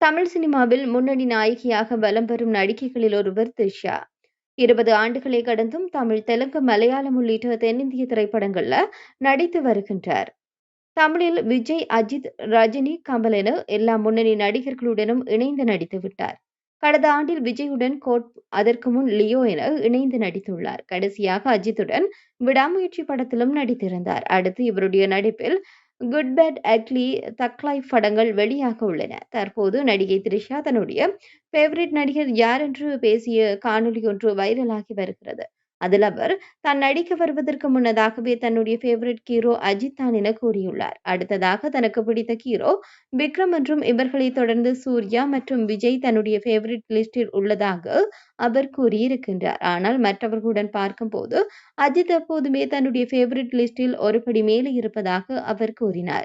தமிழ் சினிமாவில் முன்னணி நாயகியாக வலம் வரும் நடிகைகளில் ஒருவர் திரிஷா. இருபது ஆண்டுகளை கடந்தும் தமிழ் தெலுங்கு மலையாளம் உள்ளிட்ட தென்னிந்திய திரைப்படங்கள்ல நடித்து வருகின்றார். தமிழில் விஜய் அஜித் ரஜினி கமல் என எல்லா முன்னணி நடிகர்களுடனும் இணைந்து நடித்து விட்டார். கடந்த ஆண்டில் விஜயுடன் கோட் அதற்கு முன் லியோ என இணைந்து நடித்துள்ளார். கடைசியாக அஜித்துடன் விடாமுயற்சி படத்திலும் நடித்திருந்தார். அடுத்து இவருடைய நடிப்பில் குட் பேட் அக்லி தக்லைஃப் படங்கள் வெளியாக உள்ளன. தற்போது நடிகை த்ரிஷா தன்னுடைய ஃபேவரட் நடிகர் யார் என்று பேசிய காணொலி ஒன்று வைரலாகி வருகிறது. அதில் அவர் தான் நடிக்க வருவதற்கு முன்னதாகவே தன்னுடைய ஃபேவரட் ஹீரோ அஜித் தான் என கூறியுள்ளார். அடுத்ததாக தனக்கு பிடித்த ஹீரோ விக்ரம் மற்றும் இவர்களை தொடர்ந்து சூர்யா மற்றும் விஜய் தன்னுடைய ஃபேவரட் லிஸ்டில் உள்ளதாக அவர் கூறியிருக்கின்றார். ஆனால் மற்றவர்களுடன் பார்க்கும்போது அஜித் எப்போதுமே தன்னுடைய ஃபேவரட் லிஸ்டில் ஒருபடி மேலே இருப்பதாக அவர் கூறினார்.